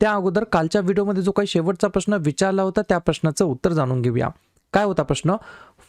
त्या अगोदर कालच्या व्हिडिओमध्ये जो काही शेवटचा प्रश्न विचारला होता त्या प्रश्नाचं उत्तर जाणून घेऊया. काय होता प्रश्न?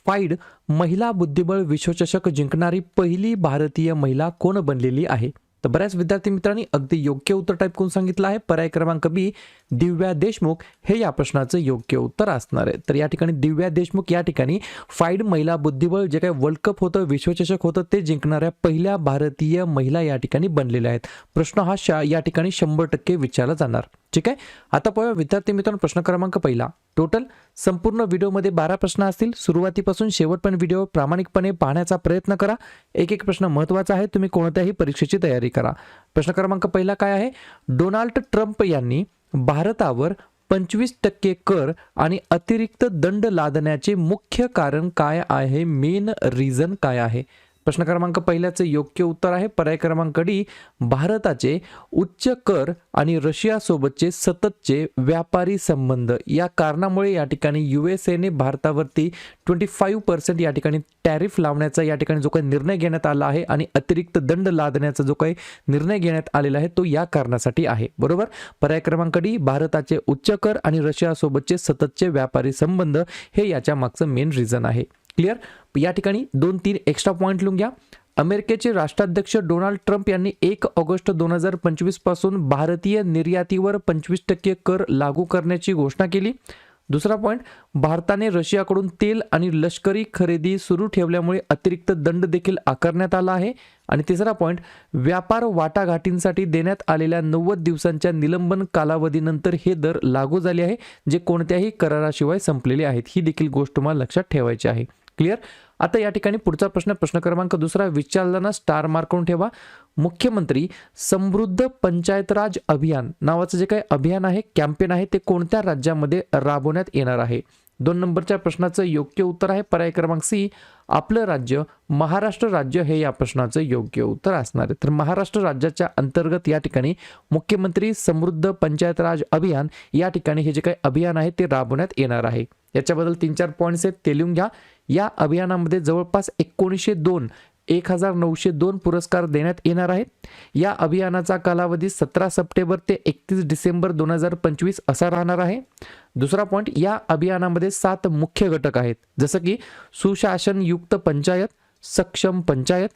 फाईड महिला बुद्धिबळ विश्वचषक जिंकणारी पहिली भारतीय महिला कोण बनलेली आहे? तर बऱ्याच विद्यार्थी मित्रांनी अगदी योग्य उत्तर टाईप करून सांगितलं आहे. पर्याय क्रमांक बी दिव्या देशमुख हे या प्रश्नाचं योग्य उत्तर असणार आहे. तर या ठिकाणी दिव्या देशमुख या ठिकाणी फाईड महिला बुद्धिबळ जे काही वर्ल्ड कप होतं विश्वचषक होतं ते जिंकणाऱ्या पहिल्या भारतीय महिला या ठिकाणी बनलेल्या आहेत. प्रश्न हा शा या ठिकाणी शंभर टक्के विचारला जाणार. ठीक आहे? आता पाहूया विद्यार्थी मित्रांनो प्रश्न क्रमांक पहिला. टोटल संपूर्ण व्हिडिओमध्ये बारा प्रश्न असतील. सुरुवातीपासून शेवटपर्यंत व्हिडिओ प्रामाणिकपणे पाहण्याचा प्रयत्न करा. एक एक प्रश्न महत्त्वाचा आहे. तुम्ही कोणत्याही परीक्षेची तयारी करा. प्रश्न क्रमांक पहिला काय आहे? डोनाल्ड ट्रम्प यांनी भारतावर पंचवीस टक्के कर आणि अतिरिक्त दंड लादण्याचे मुख्य कारण काय आहे? मेन रिझन काय आहे? प्रश्न क्रमांक पहिल्याचं योग्य उत्तर आहे. पर्याय क्रमांक डी भारताचे उच्च कर आणि रशियासोबतचे सततचे व्यापारी संबंध. या कारणामुळे या ठिकाणी यू एस एने भारतावरती ट्वेंटी फाईव्ह पर्सेंट या ठिकाणी टॅरिफ लावण्याचा या ठिकाणी जो काही निर्णय घेण्यात आला आहे आणि अतिरिक्त दंड लादण्याचा जो काही निर्णय घेण्यात आलेला आहे तो या कारणासाठी आहे. बरोबर? पर्याय क्रमांक डी भारताचे उच्च कर आणि रशियासोबतचे सततचे व्यापारी संबंध हे याच्या मागचं मेन रिझन आहे. क्लिअर? या ठिकाणी दोन तीन एक्स्ट्रा पॉईंट लिहून घ्या. अमेरिकेचे राष्ट्राध्यक्ष डोनाल्ड ट्रम्प यांनी एक ऑगस्ट दोन हजार पंचवीसपासून भारतीय निर्यातीवर पंचवीस टक्के कर लागू करण्याची घोषणा केली. दुसरा पॉईंट भारताने रशियाकडून तेल आणि लष्करी खरेदी सुरू ठेवल्यामुळे अतिरिक्त दंड देखील आकारण्यात आला आहे. आणि तिसरा पॉईंट व्यापार वाटाघाटींसाठी देण्यात आलेल्या नव्वद दिवसांच्या निलंबन कालावधीनंतर हे दर लागू झाले आहे जे कोणत्याही कराराशिवाय संपलेले आहेत. ही देखील गोष्ट तुम्हाला लक्षात ठेवायची आहे. क्लिअर. आता या ठिकाणी पुढचा प्रश्न प्रश्न क्रमांक दुसरा विचारताना स्टार मार्क करून ठेवा. मुख्यमंत्री समृद्ध पंचायत राज अभियान नावाचं जे काही अभियान आहे कॅम्पेन आहे ते कोणत्या राज्यामध्ये राबवण्यात येणार आहे? दोन नंबरच्या प्रश्नाचं योग्य उत्तर आहे. पर्याय क्रमांक सी आपलं राज्य महाराष्ट्र राज्य हे या प्रश्नाचं योग्य उत्तर असणार आहे. तर महाराष्ट्र राज्याच्या अंतर्गत या ठिकाणी मुख्यमंत्री समृद्ध पंचायत राज अभियान या ठिकाणी हे जे काही अभियान आहे ते राबवण्यात येणार आहे. याच्याबद्दल तीन चार पॉईंट्स आहेत ते लिहून घ्या. या अभियानामध्ये जवळपास एकोणीसशे दोन एक हजार नऊशे दोन पुरस्कार देण्यात येणार आहेत. या अभियानाचा कालावधी सतरा सप्टेंबर ते एकतीस डिसेंबर दोन हजार पंचवीस असा राहणार आहे. दुसरा पॉईंट या अभियानामध्ये सात मुख्य घटक आहेत. जसं की सुशासनयुक्त पंचायत सक्षम पंचायत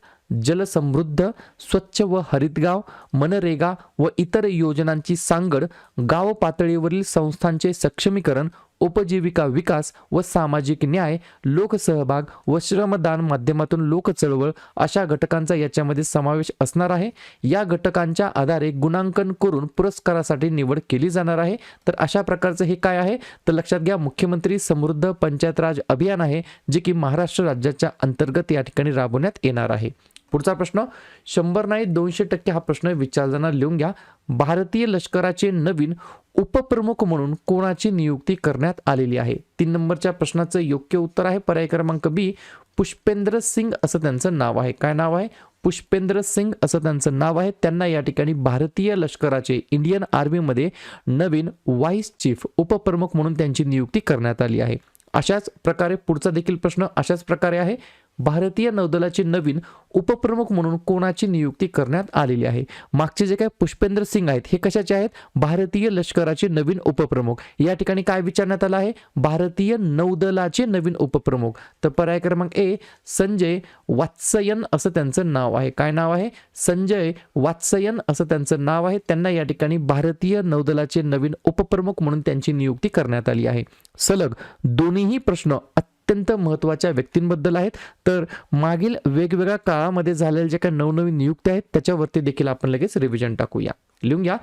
जलसमृद्ध स्वच्छ व हरितगाव मनरेगा व इतर योजनांची सांगड गाव पातळीवरील संस्थांचे सक्षमीकरण उपजीविका विकास व सामाजिक न्याय लोकसहभाग व श्रमदान माध्यमातून लोक चळवळ अशा घटकांचा याच्यामध्ये समावेश असणार आहे. या घटकांच्या आधारे गुणांकन करून पुरस्कारासाठी निवड केली जाणार आहे. तर अशा प्रकारचं हे काय आहे? तर लक्षात घ्या मुख्यमंत्री समृद्ध पंचायत राज अभियान आहे जे की महाराष्ट्र राज्याच्या अंतर्गत या ठिकाणी राबवण्यात येणार आहे. पुढचा प्रश्न शंभर नाही दोनशे टक्के हा प्रश्न विचारताना लिहून घ्या. भारतीय लष्कराचे नवीन उपप्रमुख म्हणून कोणाची नियुक्ती करण्यात आलेली आहे? तीन नंबरच्या प्रश्नाचं योग्य उत्तर आहे पर्याय क्रमांक बी पुष्पेंद्र सिंग असं त्यांचं नाव आहे. काय नाव आहे? पुष्पेंद्र सिंग असं त्यांचं नाव आहे. त्यांना या ठिकाणी भारतीय लष्कराचे इंडियन आर्मीमध्ये नवीन व्हाईस चीफ उपप्रमुख म्हणून त्यांची नियुक्ती करण्यात आली आहे. अशाच प्रकारे पुढचा देखील प्रश्न अशाच प्रकारे आहे. भारतीय नौदलाचे नवीन उपप्रमुख म्हणून कोणाची नियुक्ती करण्यात आलेली आहे? मागचे जे काही पुष्पेंद्र सिंग आहेत हे कशाचे आहेत? भारतीय लष्कराचे नवीन उपप्रमुख. या ठिकाणी काय विचारण्यात आलं आहे? भारतीय नौदलाचे नवीन उपप्रमुख. तर पर्याय क्रमांक ए संजय वात्सयन असं त्यांचं नाव आहे. काय नाव आहे? संजय वात्सयन असं त्यांचं नाव आहे. त्यांना या ठिकाणी भारतीय नौदलाचे नवीन उपप्रमुख म्हणून त्यांची नियुक्ती करण्यात आली आहे. सलग दोन्हीही प्रश्न अत्यंत महत्त्वाच्या व्यक्तींबद्दल आहेत. तर मागील वेगवेगळ्या काळामध्ये झालेल्या ज्या काही नवनवीन नियुक्त्या आहेत त्याच्यावरती देखील आपण लगेच रिव्हिजन टाकूया. लिहून घ्या.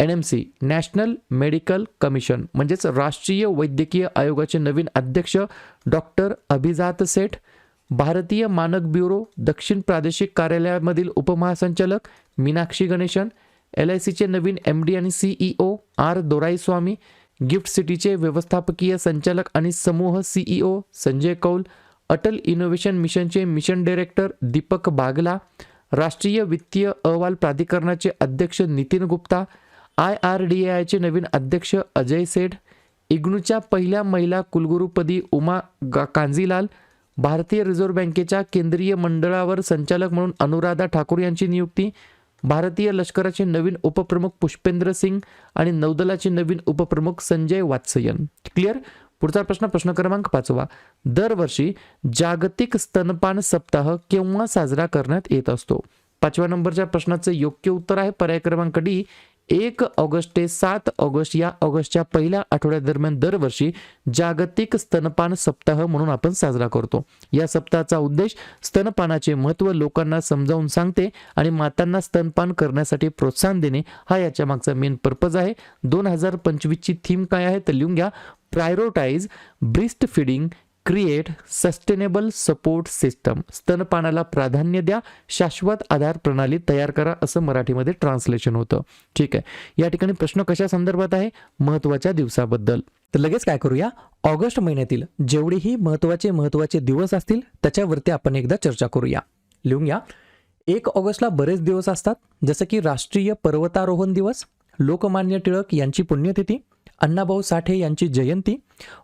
N M C national medical commission म्हणजेच राष्ट्रीय वैद्यकीय आयोगाचे नवीन अध्यक्ष डॉक्टर अभिजात सेठ भारतीय मानक ब्युरो दक्षिण प्रादेशिक कार्यालयामधील उपमहासंचालक मीनाक्षी गणेशन एल आय सीचे नवीन एम डी आणि सीईओ आर दोराईस्वामी गिफ्ट सिटीचे व्यवस्थापकीय संचालक आणि समूह सीईओ संजय कौल अटल इनोव्हेशन मिशनचे मिशन डायरेक्टर दीपक बागला राष्ट्रीय वित्तीय अहवाल प्राधिकरणाचे अध्यक्ष Nitin Gupta I R D आयचे नवीन अध्यक्ष अजय सेठ इग्नूच्या पहिल्या महिला कुलगुरूपदी उमा गा कांजीलाल भारतीय रिझर्व्ह बँकेच्या केंद्रीय मंडळावर संचालक म्हणून अनुराधा ठाकूर यांची नियुक्ती भारतीय लष्कराचे नवीन उपप्रमुख पुष्पेंद्र सिंग आणि नौदलाचे नवीन उपप्रमुख संजय वात्सयन. क्लिअर पुढचा प्रश्न प्रश्न क्रमांक पाचवा. दरवर्षी जागतिक स्तनपान सप्ताह केव्हा साजरा करण्यात येत असतो? पाचव्या नंबरच्या प्रश्नाचं योग्य उत्तर आहे पर्याय क्रमांक डी एक ऑगस्ट ते सात ऑगस्ट या ऑगस्टच्या पहिल्या आठवड्यादरम्यान दरवर्षी जागतिक स्तनपान सप्ताह म्हणून आपण साजरा करतो. या सप्ताहाचा उद्देश स्तनपानाचे महत्त्व लोकांना समजावून सांगते आणि मातांना स्तनपान करण्यासाठी प्रोत्साहन देणे हा याच्या मागचा मेन पर्पज आहे. दोन हजार पंचवीसची थीम काय आहे तर लिहून घ्या. Prioritise breast feeding create sustainable support system स्तनपानाला प्राधान्य द्या शाश्वत आधार प्रणाली तयार करा असं मराठीमध्ये ट्रान्सलेशन होतं. ठीक आहे. या ठिकाणी प्रश्न कशा संदर्भात आहे? महत्त्वाच्या दिवसाबद्दल. तर लगेच काय करूया? ऑगस्ट महिन्यातील जेवढेही महत्त्वाचे महत्त्वाचे दिवस असतील त्याच्यावरती आपण एकदा चर्चा करूया. लिहून घ्या. एक ऑगस्टला बरेच दिवस असतात जसं की राष्ट्रीय पर्वतारोहण दिवस लोकमान्य टिळक यांची पुण्यतिथी अण्णाभाऊ साठे यांची जयंती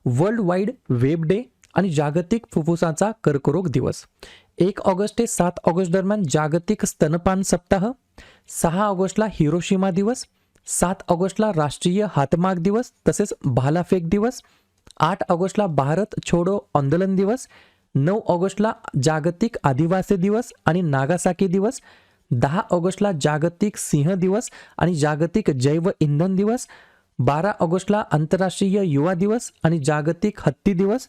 वर्ल्ड वाईड वेब डे आणि जागतिक फुफ्फुसाचा कर्करोग दिवस. एक ऑगस्ट ते सात ऑगस्ट दरम्यान जागतिक स्तनपान सप्ताह. सहा ऑगस्टला हिरोशिमा दिवस. सात ऑगस्टला राष्ट्रीय हातमाग दिवस तसेच भालाफेक दिवस. आठ ऑगस्टला भारत छोडो आंदोलन दिवस. नऊ ऑगस्टला जागतिक आदिवासी दिवस आणि नागासाकी दिवस. दहा ऑगस्टला जागतिक सिंह दिवस आणि जागतिक जैव इंधन दिवस. बारा ऑगस्टला आंतरराष्ट्रीय युवा दिवस आणि जागतिक हत्ती दिवस.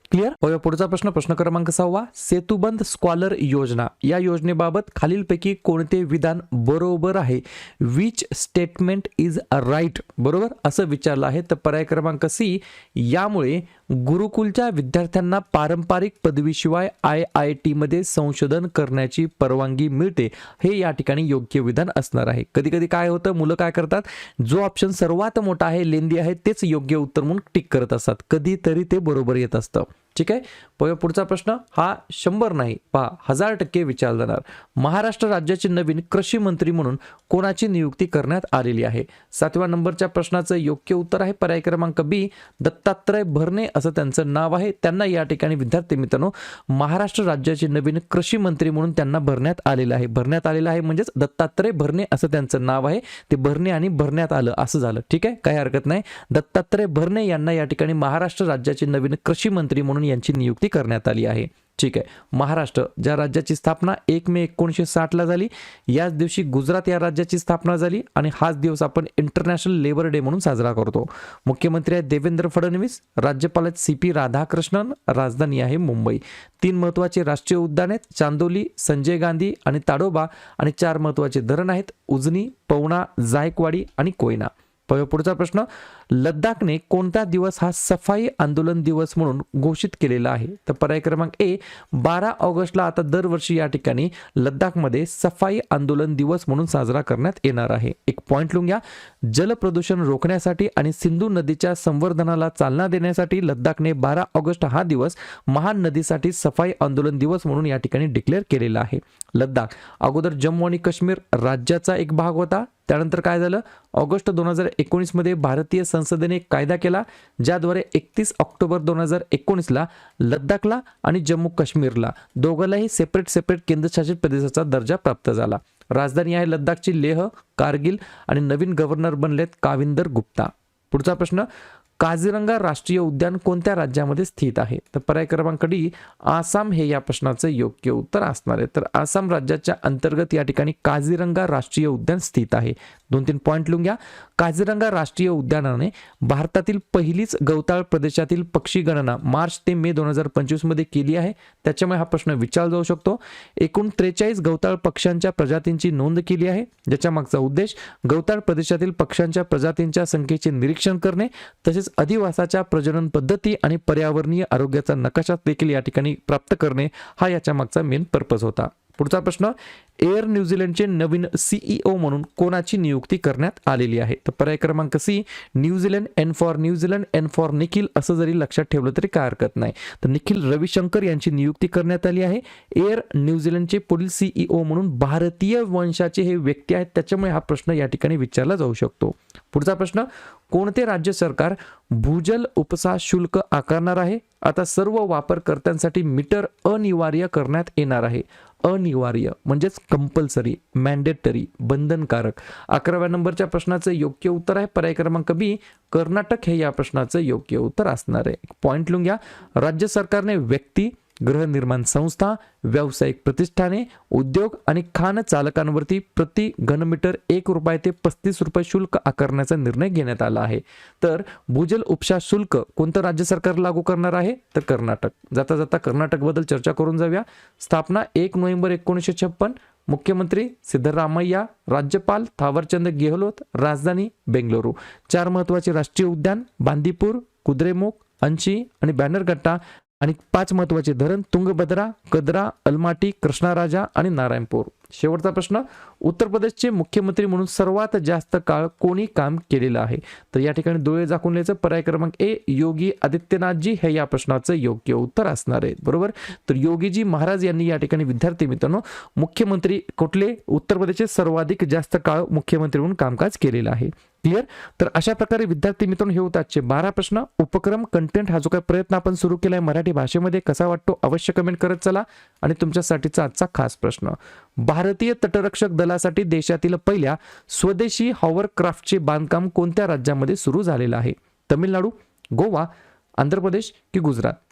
क्लिअर पुढचा प्रश्न प्रश्न क्रमांक सहावा सेतुबंद स्कॉलर योजना. या योजनेबाबत खालीलपैकी कोणते विधान बरोबर आहे? Which statement is a right बरोबर? असं विचारलं आहे. तर पर्याय क्रमांक सी यामुळे गुरुकुलच्या विद्यार्थ्यांना पारंपरिक पदवीशिवाय आय आय टीमध्ये संशोधन करण्याची परवानगी मिळते हे या ठिकाणी योग्य विधान असणार आहे. कधी कधी काय होतं मुलं काय करतात जो ऑप्शन सर्वात मोठा आहे लेंदी आहे तेच योग्य उत्तर म्हणून टिक करत असतात. कधीतरी ते बरोबर येत असतं. ठीक आहे? पुढचा प्रश्न हा शंभर नाही पहा हजार टक्के विचारला जाणार. महाराष्ट्र राज्याचे नवीन कृषी मंत्री म्हणून कोणाची नियुक्ती करण्यात आलेली आहे? सातव्या नंबरच्या प्रश्नाचं योग्य उत्तर आहे पर्याय क्रमांक बी दत्तात्रय भरणे असं त्यांचं नाव आहे. त्यांना या ठिकाणी विद्यार्थी मित्रांनो महाराष्ट्र राज्याचे नवीन कृषी मंत्री म्हणून त्यांना भरण्यात आलेलं आहे. भरण्यात आलेलं आहे म्हणजेच दत्तात्रय भरणे असं त्यांचं नाव आहे. ते भरणे आणि भरण्यात आलं असं झालं. ठीक आहे? काही हरकत नाही. दत्तात्रय भरणे यांना या ठिकाणी महाराष्ट्र राज्याचे नवीन कृषी मंत्री म्हणून यांची नियुक्ती करण्यात आली आहे. ठीक आहे. महाराष्ट्र ज्या राज्याची स्थापना एक मे एकोणीसशे साठला झाली याच दिवशी गुजरात या राज्याची स्थापना झाली आणि हाच दिवस आपण इंटरनॅशनल लेबर डे म्हणून साजरा करतो. मुख्यमंत्री आहेत देवेंद्र फडणवीस राज्यपाल आहेत सी पी राधाकृष्णन राजधानी आहे मुंबई. तीन महत्त्वाचे राष्ट्रीय उद्यान आहेत चांदोली संजय गांधी आणि ताडोबा आणि चार महत्त्वाचे धरण आहेत उजनी पवना जायकवाडी आणि कोयना. पुढचा प्रश्न लद्दाखने कोणता दिवस हा सफाई आंदोलन दिवस म्हणून घोषित केलेला आहे? तर पर्याय क्रमांक ए बारा ऑगस्टला आता दरवर्षी या ठिकाणी लद्दाखमध्ये सफाई आंदोलन दिवस म्हणून साजरा करण्यात येणार आहे. एक पॉईंट लिहून घ्या. जल प्रदूषण रोखण्यासाठी आणि सिंधू नदीच्या संवर्धनाला चालना देण्यासाठी लद्दाखने बारा ऑगस्ट हा दिवस महान नदीसाठी सफाई आंदोलन दिवस म्हणून या ठिकाणी डिक्लेअर केलेला आहे. लद्दाख अगोदर जम्मू आणि काश्मीर राज्याचा एक भाग होता. त्यानंतर काय झालं? ऑगस्ट दोन हजार एकोणीसमध्ये भारतीय संसदेने एक कायदा केला ज्याद्वारे एकतीस ऑक्टोबर दोन हजार एकोणीसला लद्दाखला आणि जम्मू काश्मीरला दोघांनाही सेपरेट सेपरेट केंद्रशासित प्रदेशाचा दर्जा प्राप्त झाला. राजधानी आहे लद्दाखची लेह कारगिल आणि नवीन गव्हर्नर बनलेत काविंदर गुप्ता. पुढचा प्रश्न काझीरंगा राष्ट्रीय उद्यान कोणत्या राज्यामध्ये स्थित आहे? तर पर्याय क्रमांक डी आसाम हे या प्रश्नाचं योग्य उत्तर असणार आहे. तर आसाम राज्याच्या अंतर्गत या ठिकाणी काझीरंगा राष्ट्रीय उद्यान स्थित आहे. दोन तीन पॉईंट लिहून घ्या. काझीरंगा राष्ट्रीय उद्यानाने भारतातील पहिलीच गवताळ प्रदेशातील पक्षी गणना मार्च ते मे दोन हजार पंचवीसमध्ये केली आहे. त्याच्यामुळे हा प्रश्न विचारला जाऊ शकतो. एकूण त्रेचाळीस गवताळ पक्ष्यांच्या प्रजातींची नोंद केली आहे. ज्याच्या मागचा उद्देश गवताळ प्रदेशातील पक्ष्यांच्या प्रजातींच्या संख्येचे निरीक्षण करणे तसेच अधिवासाच्या प्रजनन पद्धती आणि पर्यावरणीय आरोग्याचा नकाशा देखील या ठिकाणी प्राप्त करणे हा याच्या मागचा मेन पर्पज होता. पुढचा प्रश्न एअर न्यूझीलंडचे नवीन सीईओ म्हणून कोणाची नियुक्ती करण्यात आलेली आहे? तर पर्याय क्रमांक C New Zealand N for New Zealand N for Nikhil असं जरी लक्षात ठेवलं तरी काय हरकत नाही. तर निखिल रविशंकर यांची नियुक्ती करण्यात आली आहे. एअर न्यूझीलंडचे पुढील सीईओ म्हणून भारतीय वंशाचे हे व्यक्ती आहेत त्याच्यामुळे हा प्रश्न या ठिकाणी विचारला जाऊ शकतो. पुढचा प्रश्न कोणते राज्य सरकार भूजल उपसा शुल्क आकारणार आहे? आता सर्व वापरकर्त्यांसाठी मीटर अनिवार्य करण्यात येणार आहे. अनिवार्य म्हणजेच कंपल्सरी मॅन्डेटरी बंधनकारक. अकराव्या नंबरच्या प्रश्नाचं योग्य उत्तर आहे. पर्याय क्रमांक बी कर्नाटक हे या प्रश्नाचं योग्य उत्तर असणार आहे. पॉईंट लिहून घ्या. राज्य सरकारने व्यक्ती गृहनिर्माण संस्था व्यावसायिक प्रतिष्ठाने उद्योग आणि खान चालकांवरती प्रति घनमीटर एक रुपये ते पस्तीस रुपये शुल्क आकारण्याचा निर्णय घेण्यात आला आहे. तर भूजल उपसा शुल्क कोणतं राज्य सरकार लागू करणार आहे? तर कर्नाटक. जाता जाता कर्नाटकबद्दल चर्चा करून जाऊया. स्थापना एक नोव्हेंबर एकोणीसशे छप्पन. मुख्यमंत्री सिद्धरामय्या राज्यपाल थावरचंद गेहलोत राजधानी बेंगलुरू. चार महत्त्वाचे राष्ट्रीय उद्यान बांदीपूर कुद्रेमुख अंशी आणि बॅनरगट्टा आणि पाच महत्त्वाचे धरण तुंगभद्रा कदरा अलमाटी कृष्णाराजा आणि नारायणपूर. शेवटचा प्रश्न उत्तर प्रदेशचे मुख्यमंत्री म्हणून सर्वात जास्त काळ कोणी काम केलेलं आहे? तर या ठिकाणी डोळे झाकून लिहायचं पर्याय क्रमांक ए योगी आदित्यनाथजी. हे या प्रश्नाचं योग्य उत्तर असणार आहे. बरोबर? तर योगीजी महाराज यांनी या ठिकाणी विद्यार्थी मित्रांनो मुख्यमंत्री कुठले? उत्तर प्रदेशचे सर्वाधिक जास्त काळ मुख्यमंत्री म्हणून कामकाज केलेलं आहे. क्लिअर तर अशा प्रकारे विद्यार्थी मित्रांनो हे होते आजचे बारा प्रश्न. उपक्रम कंटेंट हा जो काही प्रयत्न आपण सुरू केलाय मराठी भाषेमध्ये कसा वाटतो अवश्य कमेंट करत चला. आणि तुमच्यासाठीचा आजचा खास प्रश्न. भारतीय तटरक्षक दलासाठी देशातील पहिल्या स्वदेशी हॉवरक्राफ्टचे बांधकाम कोणत्या राज्यामध्ये सुरू झालेलं आहे? तमिळनाडू गोवा आंध्र प्रदेश की गुजरात?